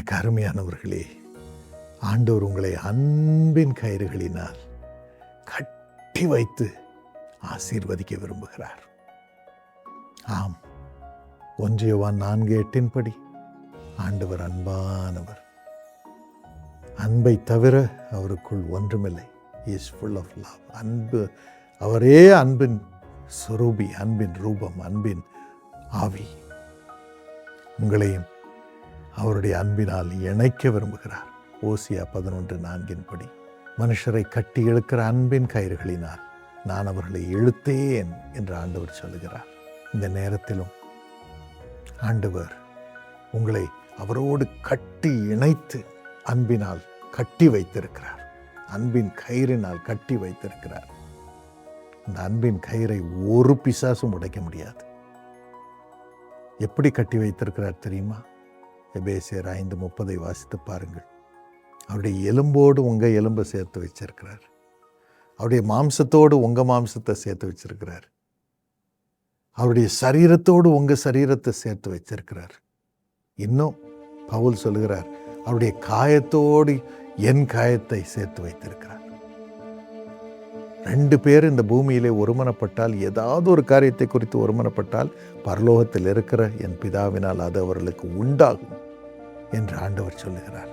எனக்கு அருமையானவர்களே ஆண்டவர் உங்களை அன்பின் கயிறுகளினால் கட்டி வைத்து ஆசீர்வதிக்க விரும்புகிறார். ஆம் ஒன்றியவான் நான்கு எட்டின்படி ஆண்டவர் அன்பானவர். அன்பை தவிர அவருக்குள் ஒன்றுமில்லை. இஸ் ஃபுல் ஆஃப் லவ் அன்பு அவரே அன்பின் சுரூபி அன்பின் ரூபம் அன்பின் ஆவி. உங்களையும் அவருடைய அன்பினால் இணைக்க விரும்புகிறார். ஓசியா பதினொன்று நான்கின் படி. மனுஷரை கட்டி இழுக்கிற அன்பின் கயிறுகளினால் நான் அவர்களை இழுத்தேன் என்று ஆண்டவர் சொல்லுகிறார். இந்த நேரத்திலும் ஆண்டவர் உங்களை அவரோடு கட்டி இணைத்து அன்பினால் கட்டி வைத்திருக்கிறார். அன்பின் கயிறினால் கட்டி வைத்திருக்கிறார். இந்த அன்பின் கயிறை ஒரு பிசாசும் உடைக்க முடியாது. எப்படி கட்டி வைத்திருக்கிறார் தெரியுமா? எபேசியர் ஐந்து முப்பதை வாசித்து பாருங்கள். அவருடைய எலும்போடு உங்கள் எலும்பை சேர்த்து வச்சிருக்கிறார். அவருடைய மாம்சத்தோடு உங்கள் மாம்சத்தை சேர்த்து வச்சிருக்கிறார். அவருடைய சரீரத்தோடு உங்கள் சரீரத்தை சேர்த்து வச்சிருக்கிறார். இன்னும் பவுல் சொல்லுகிறார் அவருடைய காயத்தோடு என் காயத்தை சேர்த்து வைத்திருக்கிறார். ரெண்டு பேர் இந்த பூமியிலே ஒருமனப்பட்டால் ஏதாவது ஒரு காரியத்தை குறித்து ஒருமனப்பட்டால் பரலோகத்தில் இருக்கிற என் பிதாவினால் அது அவர்களுக்கு உண்டாகும். என்று ஆண்டவர் சொல்லுகிறார்.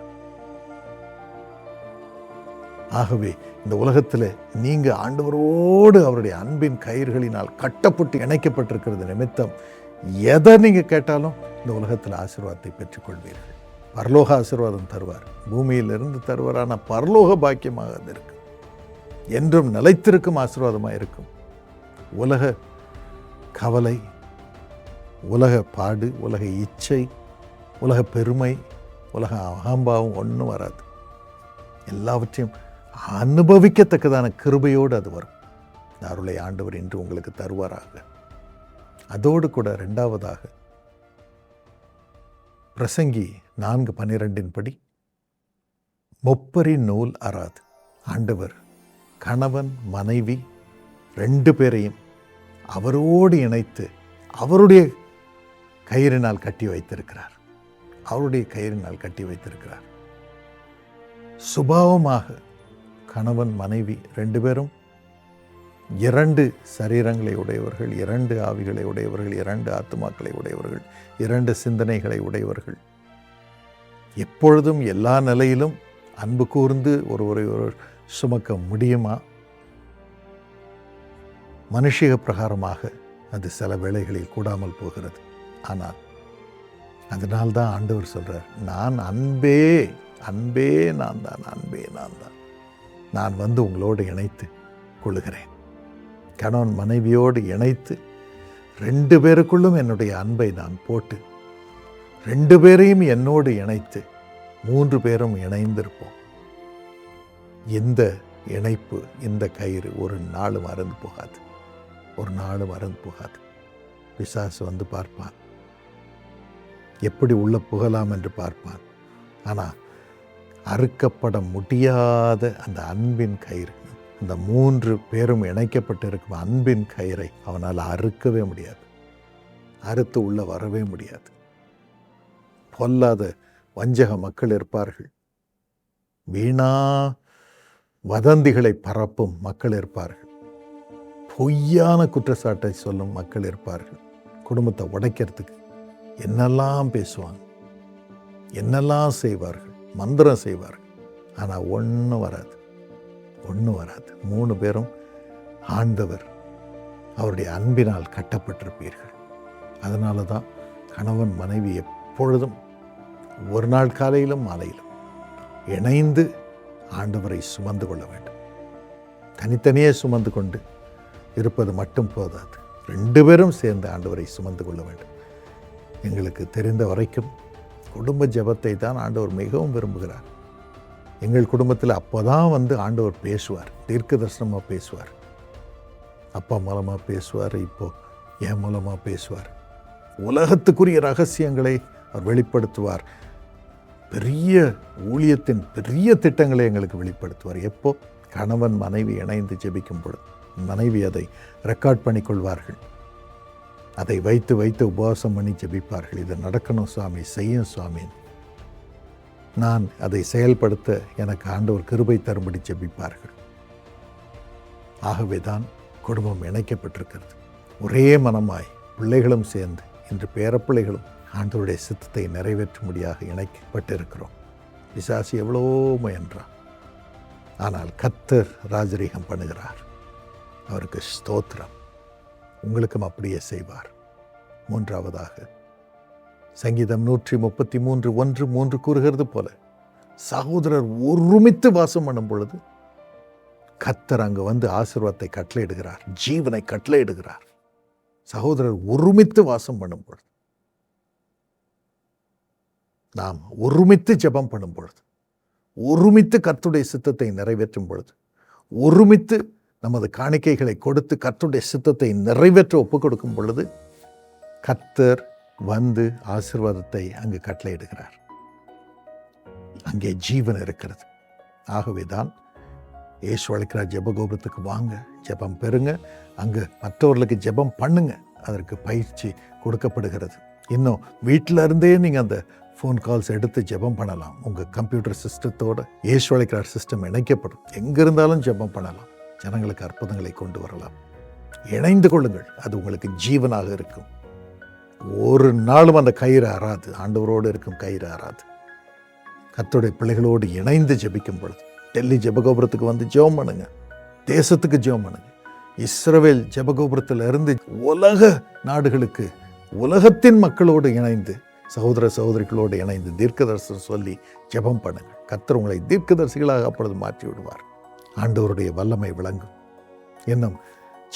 ஆகவே இந்த உலகத்தில் நீங்கள் ஆண்டவரோடு அவருடைய அன்பின் கயிறுகளினால் கட்டப்பட்டு இணைக்கப்பட்டிருக்கிறது நிமித்தம் எதை நீங்க கேட்டாலும் இந்த உலகத்தில் ஆசீர்வாதத்தை பெற்றுக்கொள்வீர்கள். பரலோக ஆசீர்வாதம் தருவார். பூமியிலிருந்து தருவார் ஆனால் பரலோக பாக்கியமாக அது இருக்கும். என்றும் நிலைத்திருக்கும் ஆசீர்வாதமாக இருக்கும். உலக கவலை உலக பாடு உலக இச்சை உலக பெருமை உலக அகம்பாவம் ஒன்றும் வராது. எல்லாவற்றையும் அனுபவிக்கத்தக்கதான கிருபையோடு அது வரும். அருளை ஆண்டவர் என்று உங்களுக்கு தருவாராக. அதோடு கூட ரெண்டாவதாக பிரசங்கி நான்கு பன்னிரெண்டின் படி முப்பரின் நூல் அறாது. ஆண்டவர் கணவன் மனைவி ரெண்டு பேரையும் அவரோடு இணைத்து அவருடைய கயிறினால் கட்டி வைத்திருக்கிறார். அவருடைய கயிறினால் கட்டி வைத்திருக்கிறார். சுபாவமாக கணவன் மனைவி ரெண்டு பேரும் இரண்டு சரீரங்களை உடையவர்கள் இரண்டு ஆவிகளை உடையவர்கள் இரண்டு ஆத்துமாக்களை உடையவர்கள் இரண்டு சிந்தனைகளை உடையவர்கள். எப்பொழுதும் எல்லா நிலையிலும் அன்பு கூர்ந்து ஒருவரை ஒரு சுமக்க முடியுமா? மனுஷிக பிரகாரமாக அது சில வேளைகளில் கூடாமல் போகிறது. ஆனால் அதனால் தான் ஆண்டவர் சொல்கிறார் நான் அன்பே அன்பே நான் தான் அன்பே நான் தான். நான் வந்து உங்களோடு இணைத்து கொள்ளுகிறேன் கணவன் மனைவியோடு இணைத்து ரெண்டு பேருக்குள்ளும் என்னுடைய அன்பை நான் போட்டு ரெண்டு பேரையும் என்னோடு இணைத்து மூன்று பேரும் இணைந்திருப்போம். இந்த இணைப்பு இந்த கயிறு ஒரு நாள் மறந்து போகாது. ஒரு நாள் மறந்து போகாது. பிசாசு வந்து பார்ப்பான் எப்படி உள்ள புகலாம் என்று பார்ப்பான். ஆனால் அறுக்கப்பட முடியாத அந்த அன்பின் கயிறு இந்த மூன்று பேரும் இணைக்கப்பட்டிருக்கும் அன்பின் கயிறை அவனால் அறுக்கவே முடியாது. அறுத்து உள்ள வரவே முடியாது. பொல்லாத வஞ்சக மக்கள் இருப்பார்கள். வீணா வதந்திகளை பரப்பும் மக்கள் இருப்பார்கள். பொய்யான குற்றச்சாட்டை சொல்லும் மக்கள் இருப்பார்கள். குடும்பத்தை உடைக்கிறதுக்கு என்னெல்லாம் பேசுவாங்க? என்னெல்லாம் செய்வார்கள்? மந்திரம் செய்வார்கள். ஆனால் ஒன்றும் வராது. ஒன்றும் வராது. மூணு பேரும் ஆண்டவர் அவருடைய அன்பினால் கட்டப்பட்டிருப்பீர்கள். அதனால தான் கணவன் மனைவி எப்பொழுதும் ஒரு நாள் காலையிலும் மாலையிலும் இணைந்து ஆண்டவரை சுமந்து கொள்ள வேண்டும். தனித்தனியே சுமந்து கொண்டு இருப்பது மட்டும் போதாது. ரெண்டு பேரும் சேர்ந்து ஆண்டவரை சுமந்து கொள்ள வேண்டும். எங்களுக்கு தெரிந்த வரைக்கும் குடும்ப ஜெபத்தை தான் ஆண்டவர் மிகவும் விரும்புகிறார். எங்கள் குடும்பத்தில் அப்போ தான் வந்து ஆண்டவர் பேசுவார் தீர்க்க தரிசனமாக பேசுவார். அப்பா மூலமாக பேசுவார் இப்போ என் மூலமாக பேசுவார். உலகத்துக்குரிய ரகசியங்களை அவர் வெளிப்படுத்துவார். பெரிய ஊழியத்தின் பெரிய திட்டங்களை எங்களுக்கு வெளிப்படுத்துவார். எப்போ? கணவன் மனைவி இணைந்து ஜெபிக்கும் பொழுது. மனைவி அதை ரெக்கார்ட் பண்ணிக்கொள்வார்கள். அதை வைத்து வைத்து உபவாசம் பண்ணி ஜெபிப்பார்கள். இது நடக்கணும் சுவாமி செய்யும் சுவாமி. நான் அதை செயல்படுத்த எனக்கு ஆண்டவர் கிருபை தரும்படி ஜெபிப்பார்கள். ஆகவே தான் குடும்பம் இணைக்கப்பட்டிருக்கிறது. ஒரே மனமாய் பிள்ளைகளும் சேர்ந்து இன்று பேரப்பிள்ளைகளும் ஆண்டவருடைய சித்தத்தை நிறைவேற்றும்படியாக இணைக்கப்பட்டிருக்கிறோம். பிசாசு எவ்வளோ முயன்றார் ஆனால் கத்தர் ராஜரீகம் பண்ணுகிறார். அவருக்கு ஸ்தோத்திரம். உங்களுக்கும் அப்படியே செய்வார். மூன்றாவதாக சங்கீதம் நூற்றி முப்பத்தி மூன்று ஒன்று மூன்று கூறுகிறது போல சகோதரர் ஒருமித்து வாசம் பண்ணும் பொழுது கத்தர் அங்கு வந்து ஆசீர்வாதத்தை கட்டளையிடுகிறார் ஜீவனை கட்டளையிடுகிறார். சகோதரர் ஒருமித்து வாசம் பண்ணும் பொழுது நாம் ஒருமித்து ஜெபம் பண்ணும் பொழுது ஒருமித்து கத்துடைய சித்தத்தை நிறைவேற்றும் பொழுது ஒருமித்து நமது காணிக்கைகளை கொடுத்து கர்த்தருடைய சித்தத்தை நிறைவேற்ற ஒப்புக் கொடுக்கும் பொழுது கர்த்தர் வந்து ஆசீர்வாதத்தை அங்கு கட்டளையிடுகிறார். அங்கே ஜீவன் இருக்கிறது. ஆகவே தான் ஏசு அழைக்கிறார் ஜெபகோபுரத்துக்கு வாங்க ஜெபம் பெறுங்க. அங்கு மற்றவர்களுக்கு ஜெபம் பண்ணுங்க. அதற்கு பயிற்சி கொடுக்கப்படுகிறது. இன்னும் வீட்டில் இருந்தே நீங்கள் அந்த ஃபோன் கால்ஸ் எடுத்து ஜெபம் பண்ணலாம். உங்கள் கம்ப்யூட்டர் சிஸ்டத்தோட ஏசு அழைக்கிறார் சிஸ்டம் இணைக்கப்படும். எங்கே இருந்தாலும் ஜெபம் பண்ணலாம். ஜனங்களுக்கு அற்புதங்களை கொண்டு வரலாம். இணைந்து கொள்ளுங்கள் அது உங்களுக்கு ஜீவனாக இருக்கும். ஒரு நாளும் அந்த கயிறு அறாது ஆண்டவரோடு இருக்கும் கயிறு அறாது. கத்தோடைய பிள்ளைகளோடு இணைந்து ஜெபிக்கும் பொழுது டெல்லி ஜெபகோபுரத்துக்கு வந்து ஜெபம் பண்ணுங்க. தேசத்துக்கு ஜெபம் பண்ணுங்க. இஸ்ரவேல் ஜெபகோபுரத்தில் இருந்து உலக நாடுகளுக்கு உலகத்தின் மக்களோடு இணைந்து சகோதர சகோதரிகளோடு இணைந்து தீர்க்கதரிசனம் சொல்லி ஜெபம் பண்ணுங்கள் கத்தர் உங்களை தீர்க்கதரிசிகளாக அப்பொழுது மாற்றி விடுவார் ஆண்டவருடைய வல்லமை விளங்கும். இன்னும்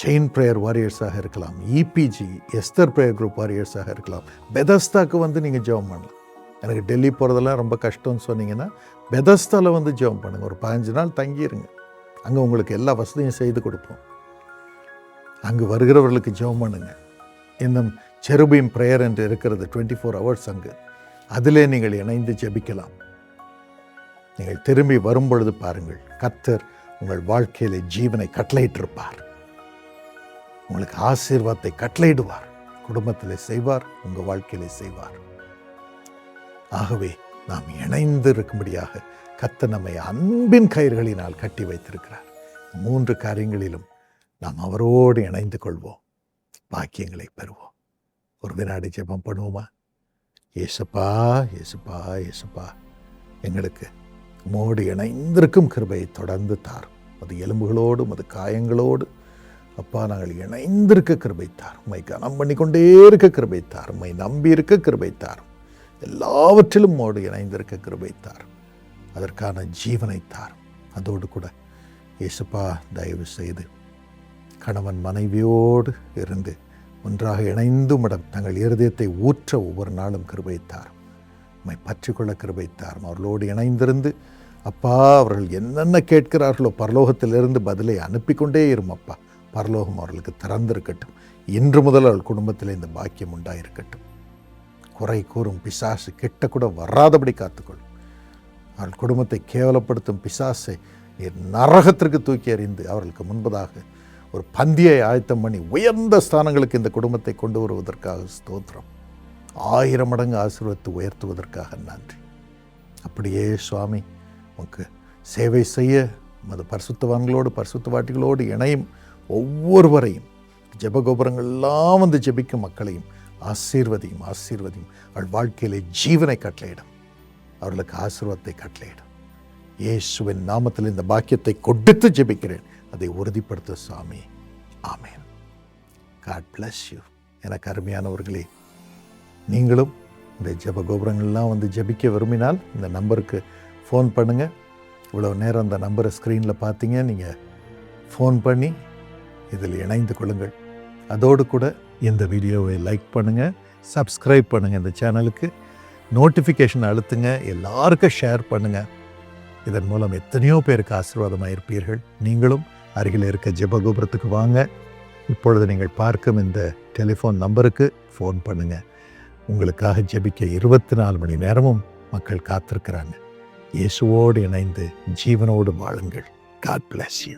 செயின் ப்ரேயர் வாரியர்ஸாக இருக்கலாம் இபிஜி எஸ்தர் ப்ரேயர் குரூப் வாரியர்ஸாக இருக்கலாம். பெதஸ்தாக்கு வந்து நீங்கள் ஜெபம் பண்ணலாம். எனக்கு டெல்லி போகிறதெல்லாம் ரொம்ப கஷ்டம்னு சொன்னீங்கன்னா பெதஸ்தாவில் வந்து ஜெபம் பண்ணுங்கள் ஒரு பதினஞ்சு நாள் தங்கிடுங்க அங்கே உங்களுக்கு எல்லா வசதியும் செய்து கொடுப்போம். அங்கு வருகிறவர்களுக்கு ஜெபம் பண்ணுங்க. இன்னும் செருபியும் ப்ரேயர் என்று இருக்கிறது டுவெண்ட்டி ஃபோர் ஹவர்ஸ் அங்கு. அதிலே நீங்கள் இணைந்து ஜெபிக்கலாம். நீங்கள் திரும்பி வரும்பொழுது பாருங்கள் கத்தர் உங்கள் வாழ்க்கையில ஜீவனை கட்டளையிட்டிருப்பார். உங்களுக்கு ஆசீர்வாதத்தை கட்டளையிடுவார். குடும்பத்தில் செய்வார் உங்கள் வாழ்க்கையில செய்வார். ஆகவே நாம் இணைந்து இருக்கும்படியாக கத்த நம்மை அன்பின் கயிர்களினால் கட்டி வைத்திருக்கிறார். மூன்று காரியங்களிலும் நாம் அவரோடு இணைந்து கொள்வோம். பாக்கியங்களை பெறுவோம். ஒரு வினாடி ஜெபம் பண்ணுவோமா? ஏசுப்பா ஏசுப்பா ஏசுப்பா எங்களுக்கு உமோடு இணைந்திருக்கும் கிருபையை தொடர்ந்து தாரும் அது எலும்புகளோடும் அது காயங்களோடு. அப்பா நாங்கள் இணைந்திருக்க கிருபை தார். உண்மை கனம் பண்ணி கொண்டே இருக்க கிருபை தார். உண்மை நம்பி இருக்க கிருபை தார். எல்லாவற்றிலும் மோடு இணைந்திருக்க கிருபை தார். அதற்கான ஜீவனை தார். அதோடு கூட இயேசுப்பா தயவு செய்து கணவன் மனைவியோடு இருந்து ஒன்றாக இணைந்து மடம் தங்கள் இருதயத்தை ஊற்ற ஒவ்வொரு நாளும் கிருபைத்தார் உம்மை பற்றிக்கொள்ள கிருபைத்தார். அவர்களோடு இணைந்திருந்து அப்பா அவர்கள் என்னென்ன கேட்கிறார்களோ பரலோகத்திலிருந்து பதிலை அனுப்பி கொண்டே இரும் அப்பா. பரலோகம் அவர்களுக்கு திறந்திருக்கட்டும். இன்று முதல் அவள் குடும்பத்தில் இந்த பாக்கியம் உண்டாயிருக்கட்டும். குறை கூறும் பிசாசு கிட்ட கூட வராதபடி காத்துக்கொள்ளும் அவள் குடும்பத்தை கேவலப்படுத்தும் பிசாசை நீர் நரகத்திற்கு தூக்கி எறிந்து அவர்களுக்கு முன்பதாக ஒரு பந்தியை ஆயத்தம் பண்ணி உயர்ந்த ஸ்தானங்களுக்கு இந்த குடும்பத்தை கொண்டு வருவதற்காக ஸ்தோத்திரம். ஆயிரம் மடங்கு ஆசீர்வத்து உயர்த்துவதற்காக நன்றி. அப்படியே சுவாமி உனக்கு சேவை செய்ய மது பரிசுத்தவான்களோடு பரிசுத்தவாட்டிகளோடு இணையும் ஒவ்வொருவரையும் ஜெபகோபுரங்கள்லாம் வந்து ஜெபிக்கும் மக்களையும் ஆசீர்வதியும் ஆசீர்வதியும் அவள் வாழ்க்கையிலே ஜீவனை கட்டளையிடும். அவர்களுக்கு ஆசீர்வாதத்தை கட்டளையிடும். இயேசுவின் நாமத்தில் இந்த பாக்கியத்தை கொடுத்து ஜெபிக்கிறேன். அதை உறுதிப்படுத்த சுவாமி. ஆமேன். காட் பிளஸ் யூ எனக்கு அருமையானவர்களே நீங்களும் இந்த ஜெப கோபுரங்கள்லாம் வந்து ஜெபிக்க விரும்பினால் இந்த நம்பருக்கு ஃபோன் பண்ணுங்கள் இவ்வளோ நேரம் அந்த நம்பரை ஸ்க்ரீனில் பார்த்தீங்க. நீங்கள் ஃபோன் பண்ணி இதில் இணைந்து கொள்ளுங்கள். அதோடு கூட இந்த வீடியோவை லைக் பண்ணுங்கள் சப்ஸ்கிரைப் பண்ணுங்கள் இந்த சேனலுக்கு நோட்டிஃபிகேஷன் அழுத்துங்க. எல்லாருக்கும் ஷேர் பண்ணுங்கள் இதன் மூலம் எத்தனையோ பேருக்கு ஆசீர்வாதமாக இருப்பீர்கள். நீங்களும் அருகில் இருக்க ஜெபகோபுரத்துக்கு வாங்க. இப்பொழுது நீங்கள் பார்க்கும் இந்த டெலிஃபோன் நம்பருக்கு ஃபோன் பண்ணுங்கள் உங்களுக்காக ஜெபிக்க இருபத்தி நாலு மணி நேரமும் மக்கள் காத்திருக்கிறாங்க. இயேசுவோடு இணைந்து ஜீவனோடு வாழுங்கள். God bless you